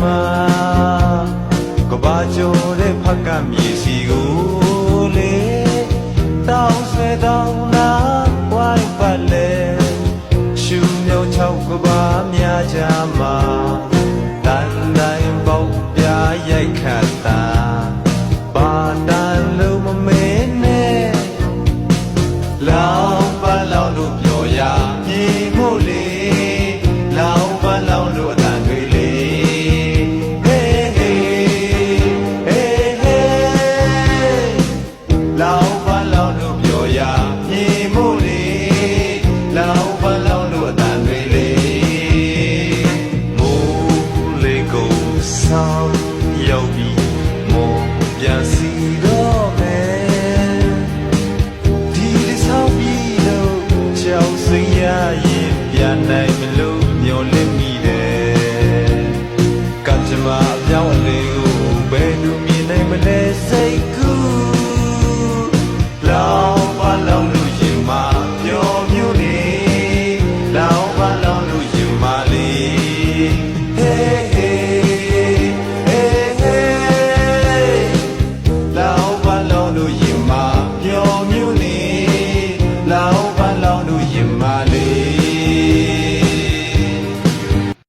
မှာကဘာကျော်တဲ့ဖက်ကမြေစီကိုလေတောင်းဆွဲတောင်းနာဝိုင်းပတ်လေရှူမြောက်ချောက်ကဘာများချာမှာတန်တိုင်းပေါက်ပြရိုက်ခတ်တာဘာတန်လုံးမမင်းနဲ့လောင်ပါလောင်လို့ပြောရမြေမို့လေလော ဆောင်ရောက်ပြီးမောပြန်စီတော့မယ်ဒီလေးဆောင်ပြီးတော့ကြောက်စရာရင်ပြန်နိုင်မလို့မျောလင့်မိတယ်ကံကြမ္မာအပြောင်းအလဲကိုဘယ်သူမြင်နိုင်မလဲစိတ်ကူလောင်ပါလောင်လို့ရင်မပျော်မြူနေလောင်ပါလောင်လို့ရင်မလေး hey